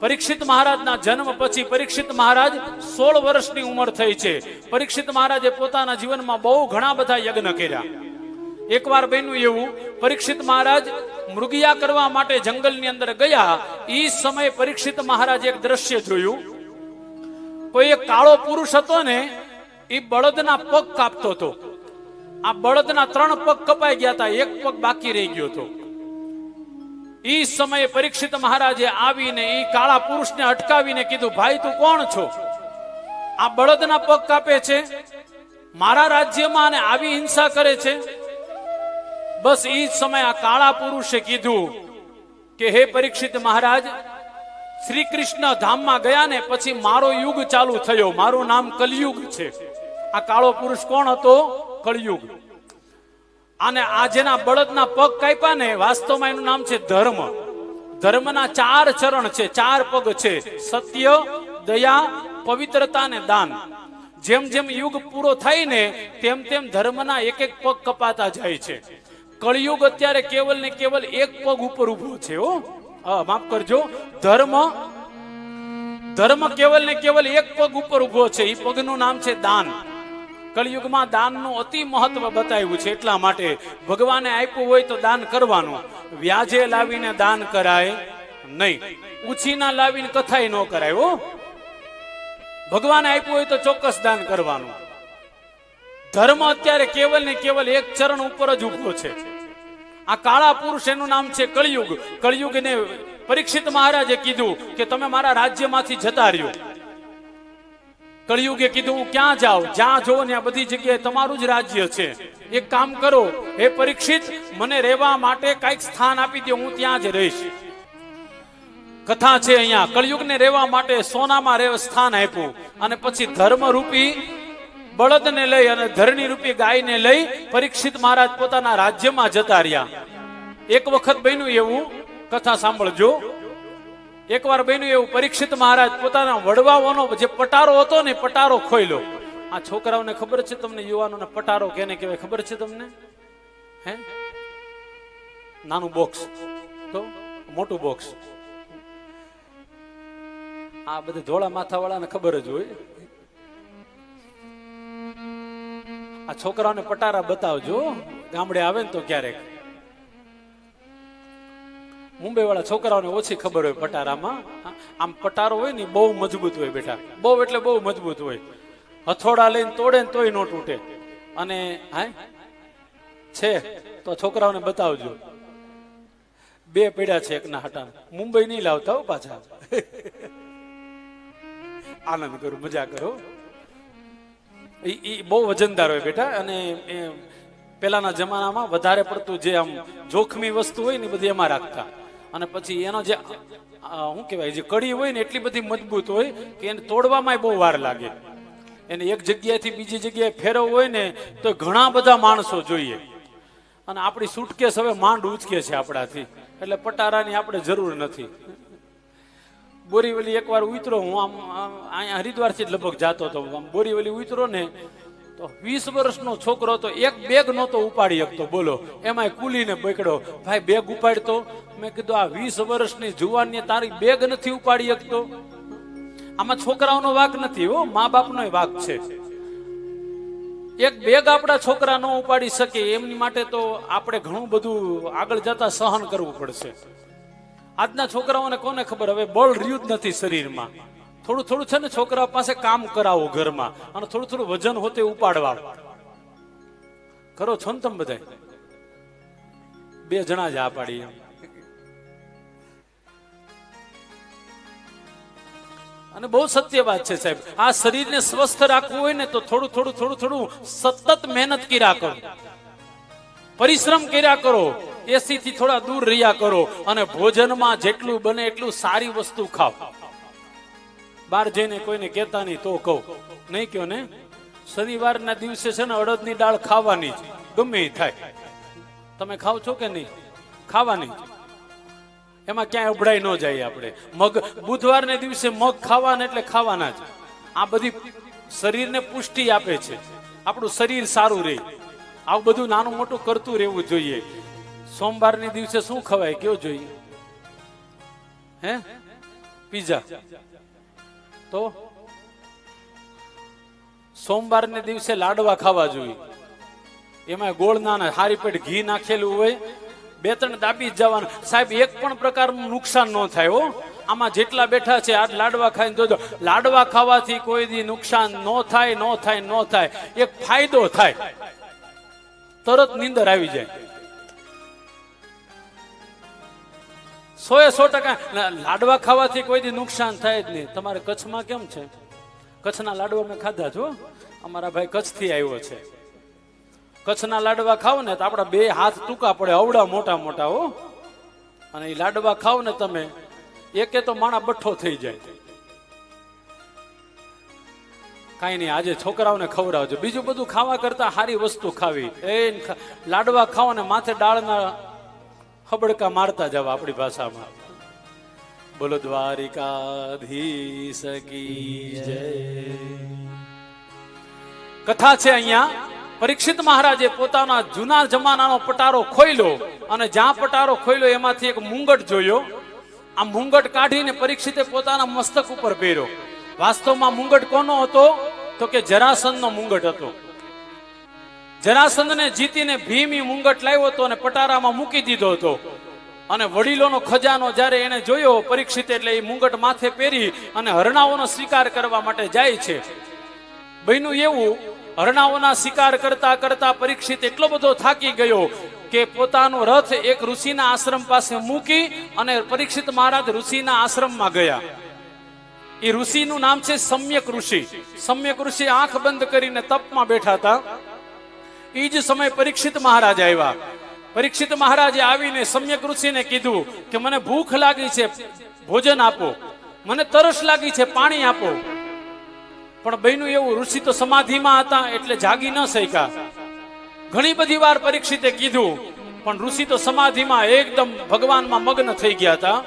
પરીક્ષિત મહારાજના જન્મ પછી પરીક્ષિત મહારાજ સોળ વર્ષની ઉંમર થઈ છે. પરીક્ષિત મહારાજે પોતાના જીવનમાં બહુ ઘણા બધા યજ્ઞ કર્યા. એકવાર બન્યું એવું, પરીક્ષિત મહારાજ મૃગિયા કરવા માટે જંગલની અંદર ગયા. એ સમયે પરીક્ષિત મહારાજ એક દ્રશ્ય જોયું. કોઈ એક કાળો પુરુષ હતો ને એ બળદના પગ કાપતો હતો. આ બળદના ત્રણ પગ કપાઈ ગયા હતા. એક પગ બાકી રહી ગયો હતો. ઈ સમયે પરીક્ષિત મહારાજે આવીને ઈ કાળા પુરુષને અટકાવીને કીધું, ભાઈ, તું કોણ છો? આ બળદના પગ કાપે છે? મારા રાજ્યમાં અને આવી હિંસા કરે છે? બસ ઈ સમયે આ કાળા પુરુષે કીધું કે, હે પરીક્ષિત મહારાજ શ્રી કૃષ્ણ ધામમાં ગયા ને પછી મારો યુગ ચાલુ થયો. મારું નામ કલયુગ છે. આ કાળો પુરુષ કોણ હતો? કળયુગ. અને આ જેના બળદના પગ કાપ્યા ને, વાસ્તવમાં એનું નામ છે ધર્મ. ધર્મના ચાર ચરણ છે, ચાર પગ છે. સત્ય, દયા, પવિત્રતા અને દાન. જેમ જેમ યુગ પૂરો થાય ને, તેમ તેમ ધર્મના એક એક પગ કપાતા જાય છે. કળિયુગ અત્યારે કેવલ ને કેવલ એક પગ ઉપર ઊભો છે, હો. માફ કરજો. ધર્મ ધર્મ કેવલ ને કેવલ એક પગ ઉપર ઊભો છે. એ પગનું નામ છે દાન. કળિયુગમાં દાનનું અતિ મહત્વ બતાવ્યું છે. એટલા માટે ભગવાને આપ્યું હોય તો દાન કરવાનું. વ્યાજે લાવીને દાન કરાય નહીં. ઉછીના લાવીને કથાય ન કરાય, હો. ભગવાને આપ્યું હોય તો ચોક્કસ દાન કરવાનું. ધર્મ અત્યારે કેવલ ને કેવલ એક ચરણ ઉપર જ ઊભો છે. આ કાળા પુરુષ એનું નામ છે કળિયુગ. કળિયુગને પરીક્ષિત મહારાજે કીધું કે તમે મારા રાજ્યમાંથી જતા રહ્યો. કળિયુગે કીધું, હું ક્યાં જાઉં? જ્યાં જો ને આ બધી જગ્યાએ તમારું જ રાજ્ય છે. એક કામ કરો, હે પરીક્ષિત, મને રહેવા માટે કંઈક સ્થાન આપી દે હું ત્યાં જ રહીશ. કથા છે અહીંયા, કળિયુગને રહેવા માટે સોનામાં રહેવા સ્થાન આપ્યું. અને પછી ધર્મરૂપી બળદને લઈ અને ધરણી રૂપી ગાયને લઈ પરીક્ષિત મહારાજ પોતાના રાજ્યમાં જતા રહ્યા. એક વખત બન્યું એવું. કથા સાંભળજો. એકવાર બન્યું એવું પરીક્ષિત મહારાજ પોતાના વડવાઓનો જે પટારો હતો ને પટારો ખોઈલો આ છોકરાઓને ખબર છે તમને, યુવાનોને પટારો કેને કહેવાય ખબર છે તમને? હે? નાનું બોક્સ તો? મોટું બોક્સ આ બધી ધોળા માથા વાળાને ખબર જ હોય. આ છોકરાઓને પટારા બતાવજો. ગામડે આવે ને તો ક્યારેક. મુંબઈ વાળા છોકરાઓને ઓછી ખબર હોય પટારામાં. આમ પટારો હોય ને બહુ મજબૂત હોય બેટા. બહુ એટલે બહુ મજબૂત હોય. હથોડા લઈને તોડે ને તોય નો તૂટે. અને, હા, છે, તો છોકરાઓને બતાવજો. બે પીડા છે એકના હટા. મુંબઈ નહીં લાવતા હો પાછા. આનંદ કરો, મજા કરો. એ બહુ વજનદાર હોય બેટા. અને પેલાના જમાનામાં વધારે પડતું જે આમ જોખમી વસ્તુ હોય ને બધી એમાં રાખતા. અને પછી એનો જે શું કહેવાય, જે કડી હોય ને એટલી બધી મજબૂત હોય કે એને તોડવામાં બહુ વાર લાગે. એને એક જગ્યાએથી બીજી જગ્યાએ ફેરવવું હોય ને તો ઘણા બધા માણસો જોઈએ. અને આપણી સુટકેસ હવે માંડ ઉચકે છે આપણાથી. એટલે પટારાની આપણે જરૂર નથી. બોરીવલી એકવાર ઉતરો હું આમ અહીંયા હરિદ્વારથી લગભગ જાતો હતો. આમ બોરીવલી ઉતરો ને તો વીસ વર્ષનો છોકરો તો એક બેગ નહોતો ઉપાડી શકતો, બોલો. એમાંય કુલીને બકડો ભાઈ, બેગ ઉપાડતો? મેં કીધું, આ વીસ વર્ષની જુવાનને તારી બેગ નથી ઉપાડી શકતો. આમાં છોકરાઓનો વાક નથી, હો. મા બાપનો વાક છે. એક બેગ આપણા છોકરા ન ઉપાડી શકે, એમની માટે તો આપણે ઘણું બધું આગળ જતા સહન કરવું પડશે. આજના છોકરાઓને કોને ખબર? હવે બળ રહ્યું જ નથી શરીરમાં. થોડું થોડું છે ને છોકરા પાસે કામ કરાવો ઘરમાં અને થોડું થોડું વજન હોતે ઉપાડવા કરો છો ને તમે બધા બે જણા જ આ પાડી અને બહુ સત્ય વાત છે સાહેબ. આ શરીરને સ્વસ્થ રાખવું હોય ને તો થોડું થોડું થોડું થોડું સતત મહેનત કર્યા કરો. પરિશ્રમ કર્યા કરો. એસી થી થોડા દૂર રહ્યા કરો અને ભોજનમાં જેટલું બને એટલું સારી વસ્તુ ખાઓ. બહાર જઈને કોઈને કહેતા નહીં, તો કહું. નહીં કયો ને? શનિવારના દિવસે છે ને અડદની દાળ ખાવાની જ, ગમે થાય. તમે ખાવ છો કે નહીં? ખાવાની એમાં ક્યાંય ઉભડાઈ ન જાય આપણે. મગ, બુધવારને દિવસે મગ ખાવાના એટલે ખાવાના જ. આ બધી શરીરને પુષ્ટિ આપે છે. આપણું શરીર સારું રહે. આવું બધું નાનું મોટું કરતું રહેવું જોઈએ. સોમવારની દિવસે શું ખવાય, કયો જોઈએ? હે? પીઝા. તો સોમવારને દિવસે લાડવા ખાવા જોઈએ. એમાં ગોળ નાના, હારી પેટ ઘી નાખેલું હોય, બે ત્રણ દાબી જવાનું. સાહેબ, એક પણ પ્રકારનું નુકસાન ન થાય, હો. આમાં જેટલા બેઠા છે આ લાડવા ખાઈને જોજો. લાડવા ખાવાથી કોઈ દી નુકસાન ન થાય ન થાય ન થાય. એક ફાયદો થાય. તરત નીંદર આવી જાય. સો એ સો ટકા લાડવા ખાવાથી કોઈ નુકસાન થાય જ નહીં. તમારે કચ્છમાં કેમ છે? કચ્છના લાડવા મેં ખાધા છો? અમારા ભાઈ કચ્છથી આવ્યો છે. કચ્છના લાડવા ખાવ ને તો આપણા બે હાથ ટૂંકા પડે અવડા મોટા મોટા, હો. અને એ લાડવા ખાવ ને તમે, એકે તો માણા બઠ્ઠો થઈ જાય. કાંઈ નહીં, આજે છોકરાઓને ખવડાવજો. બીજું બધું ખાવા કરતા સારી વસ્તુ ખાવી. એ લાડવા ખાઓ ને માથે ડાળના હબડકા મારતા જાવ આપણી ભાષામાં. બોલો, દ્વારિકાધીશ કી જય. કથા છે અહીંયા. પરીક્ષિત મહારાજે પોતાના જૂના જમાનાનો પટારો ખોઈલો અને જ્યાં પટારો ખોઈલો એમાંથી એક મુંગટ જોયો. આ મુંગટ કાઢીને પરીક્ષિતે પોતાના મસ્તક ઉપર પહેર્યો. વાસ્તવમાં મુંગટ કોનો હતો? તો કે જરાસંધનો મુંગટ હતો. જરાસંધને જીતીને ભીમ મુંગટ લાવ્યો હતો અને પટારામાં મૂકી દીધો હતો. અને વડીલોનો ખજાનો જ્યારે એને જોયો, પરીક્ષિત એટલે એ મુંગટ માથે પહેરી અને હરણાઓનો સ્વીકાર કરવા માટે જાય છે. બહેનું એવું, હરણાઓના શિકાર કરતા કરતા પરીક્ષિત એટલો બધો થાકી ગયો કે પોતાનો રથ એક ઋષિના આશ્રમ પાસે મૂકી અને પરીક્ષિત મહારાજ ઋષિના આશ્રમમાં ગયા. એ ઋષિનું નામ છે સમ્યક ઋષિ. સમ્યક ઋષિ આંખ બંધ કરીને તપમાં બેઠા હતા. એ જ સમય પરીક્ષિત મહારાજ આવ્યા. પરીક્ષિત મહારાજે આવીને સમ્યક ઋષિને કીધું કે મને ભૂખ લાગી છે, ભોજન આપો. મને તરસ લાગી છે, પાણી આપો. પણ બહેનું એવું, ઋષિ તો સમાધિમાં હતા એટલે જાગી ન શક્યા. ઘણી બધી વાર પરીક્ષિતે કીધું, પણ ઋષિ તો સમાધિમાં એકદમ ભગવાનમાં મગ્ન થઈ ગયા હતા.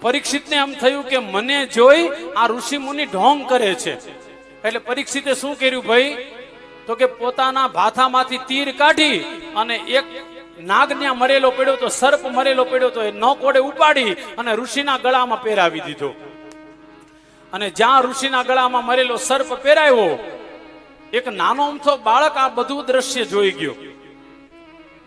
પરીક્ષિતને એમ થયું કે મને જોઈ આ ઋષિ મુનિ ઢોંગ કરે છે. એટલે પરીક્ષિતે શું કર્યું ભાઈ? તો કે પોતાના ભાથામાંથી તીર કાઢી અને એક નાગન્યા મરેલો પડ્યો તો, સર્પ મરેલો પડ્યો તો એ ન કોડે ઉપાડી અને ઋષિના ગળામાં પહેરાવી દીધો. અને જ્યાં ઋષિના ગળામાં મરેલો સર્પ પહેરાયો, એક નાનો અમથો બાળક આ બધું દ્રશ્ય જોઈ ગયો.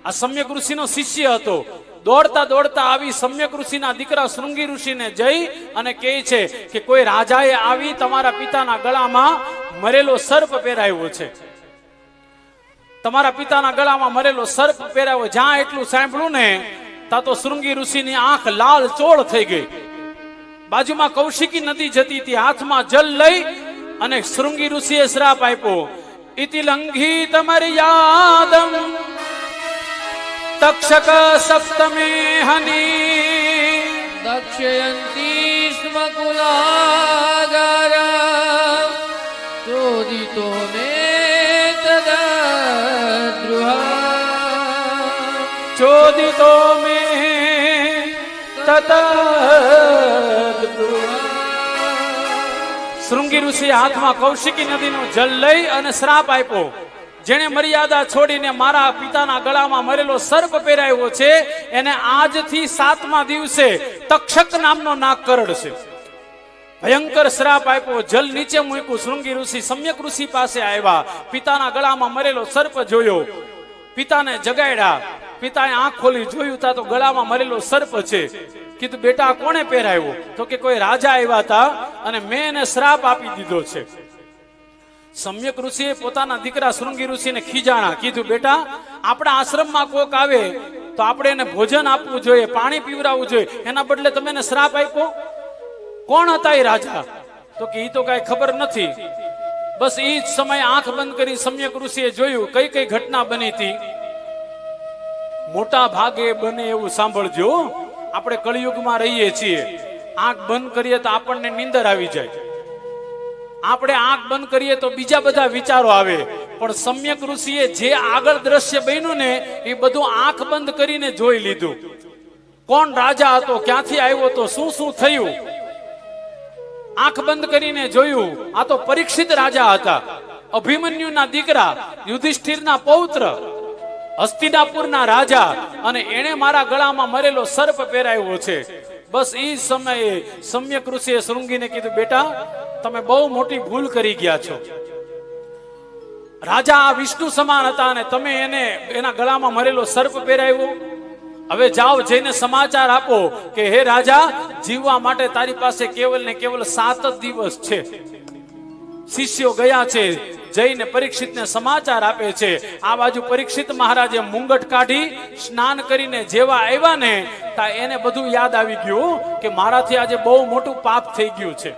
આ સમ્યક ઋષિનો શિષ્ય હતો. દોડતા દોડતા આવી સમ્યક ઋષિના દીકરા શૃંગી ઋષિને જઈ અને કહે છે કે કોઈ રાજાએ આવી તમારા પિતાના ગળામાં મરેલો સર્પ પહેરાવ્યો છે. તમારા પિતાના ગળામાં મરેલો સર્પ પહેરાવ્યો જ્યાં એટલું સાંભળ્યું ને, ત્યાં તો શૃંગી ઋષિની આંખ લાલ ચોળ થઈ ગઈ. બાજુમાં કૌશિકી નદી જતી હતી, હાથમાં જલ લઈ અને શૃંગી ઋષિએ શ્રાપ આપ્યો, ઇતિ લંઘી તમારી યાદમ, તક્ષક સપ્તમે હની. દક્ષયંતી સ્મકુલાગર ચોદિતો મે તદ્રુહ मे શૃંગી ઋષિ હાથમાં કૌશિકી નદીનું જલ લઈ અને શ્રાપ આપ્યો. જેણે મર્યાદા છોડીને મારા પિતાના ગળામાં મરેલો સર્પ પહેરાવ્યો છે, એને આજથી સાતમા દિવસે તક્ષક નામનો નાગ કરડશે ભયંકર શ્રાપ આપ્યો, જલ નીચે મૂક્યું. શૃંગી ઋષિ સમ્યક ઋષિ પાસે આવ્યા. પિતાના ગળામાં મરેલો સર્પ જોયો. પિતાને જગાડ્યા. પિતાએ આંખ ખોલી જોયું તા તો ગળામાં મરેલો સર્પ છે. કીધું, બેટા, કોણે પહેરાવ્યો? તો કે, કોઈ રાજા આવ્યા હતા અને મેં એને શ્રાપ આપી દીધો છે. સમ્યક ઋષિએ પોતાના દીકરા શૃંગી ઋષિને ખીજાણા. કીધું, બેટા, આપણા આશ્રમમાં કોક આવે તો આપણે એને ભોજન આપવું જોઈએ, પાણી પીવડાવવું જોઈએ. એના બદલે તમે એને શ્રાપ આપ્યો? કોણ હતા એ રાજા? તો કે એ તો કઈ ખબર નથી. બસ એ જ સમયે આંખ બંધ કરી સમ્યક ઋષિએ જોયું, કઈ કઈ ઘટના બની હતી. મોટા ભાગે બને એવું સાંભળજો. આપણે કળિયુગમાં રહીએ છીએ. આંખ બંધ કરીએ તો આપણને નીંદર આવી જાય. આપણે આંખ બંધ કરીએ તો બીજા બધા વિચારો આવે. પણ સમ્યક ઋષિએ જે આગળ દ્રશ્ય બન્યું ને, એ બધું આંખ બંધ કરીને જોઈ લીધું. કોણ રાજા હતો, ક્યાંથી આવ્યો હતો, શું શું થયું? આંખ બંધ કરીને જોયું, આ તો પરીક્ષિત રાજા હતા. અભિમન્યુના દીકરા, યુધિષ્ઠિરના પૌત્ર. હસ્તિનાપુરના રાજા અને એણે મારા ગળામાં મરેલો સર્પ પહેરાવ્યો છે. બસ એ સમયે સમ્યક ઋષિએ શૃંગીને કીધું, બેટા, તમે બહુ મોટી ભૂલ કરી ગયા છો. રાજા આ વિષ્ણુ સમાન હતા અને તમે એને, એના ગળામાં મરેલો સર્પ પહેરાવ્યો. હવે જાઓ જઈને સમાચાર આપો કે, હે રાજા, જીવવા માટે તારી પાસે કેવલ ને કેવલ સાત જ દિવસ છે. શિષ્યો ગયા છે. જઈને પરીક્ષિતને સમાચાર આપે છે. આ બાજુ પરીક્ષિત મહારાજે મુંગટ કાઢી, સ્નાન કરીને જેવા આવ્યા ને એને બધું યાદ આવી ગયું કે મારાથી આજે બહુ મોટું પાપ થઈ ગયું છે.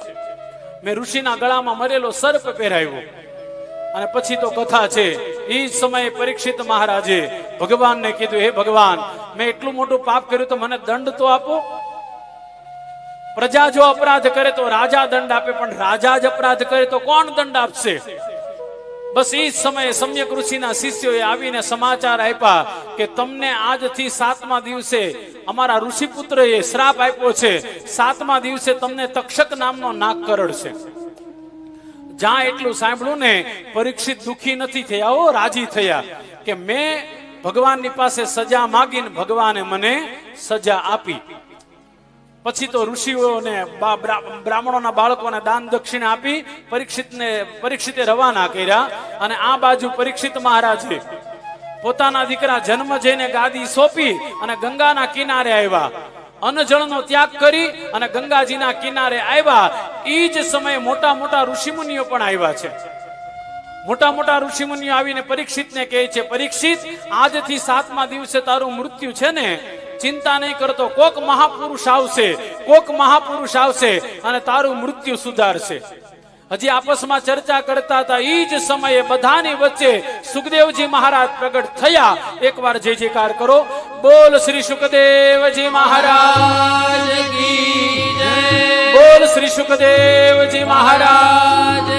મેં ઋષિના ગળામાં મરેલો સર્પ પહેરાવ્યો. અને પછી તો કથા છે એ જ સમયે પરીક્ષિત મહારાજે ભગવાનને કીધું, હે ભગવાન, મેં એટલું મોટું પાપ કર્યું તો મને દંડ તો આપો? પ્રજા જો અપરાધ કરે તો રાજા દંડ આપે, પણ રાજા જ અપરાધ કરે તો કોણ દંડ આપશે? બસ એ સમયે સમ્યક ઋષિના શિષ્યોએ આવીને સમાચાર આપ્યા કે તમને આજથી સાતમા દિવસે અમારા ઋષિપુત્રએ શ્રાપ આપ્યો છે. સાતમા દિવસે તમને તક્ષક નામનો નાગ કરડશે જ્યાં એટલું સાંભળ્યું ને પરીક્ષિત દુખી નથી થયા ઓ રાજી થયા કે મેં ભગવાનની પાસે સજા માગીને ભગવાને મને સજા આપી. પછી તો ઋષિઓને બ્રાહ્મણોના બાળકોને દાન દક્ષિણા આપી પરીક્ષિતને પરીક્ષિતે રવાના કર્યા અને આ બાજુ પરીક્ષિત મહારાજે પોતાના દીકરા જન્મ જઈને ગાદી સોંપી અને ગંગાના કિનારે આવ્યા. અન્નજળનો ત્યાગ કરી અને ગંગાજીના કિનારે આવ્યા. એ જ સમયે મોટા મોટા ઋષિમુનિઓ પણ આવ્યા છે. મોટા મોટા ઋષિમુનિઓ આવીને પરીક્ષિતને કહે છે, પરીક્ષિત, આજથી સાતમા દિવસે તારું મૃત્યુ છે ને? ચિંતા નહીં કરતો, કોક મહાપુરુષ આવશે, કોક મહાપુરુષ આવશે અને તારું મૃત્યુ સુધારશે. હજી આપસમાં ચર્ચા કરતા હતા એ જ સમયે બધાની વચ્ચે સુખદેવજી મહારાજ પ્રગટ થયા. એકવાર જય જયકાર કરો. બોલ શ્રી સુખદેવજી મહારાજ કી બોલ શ્રી સુખદેવજી મહારાજ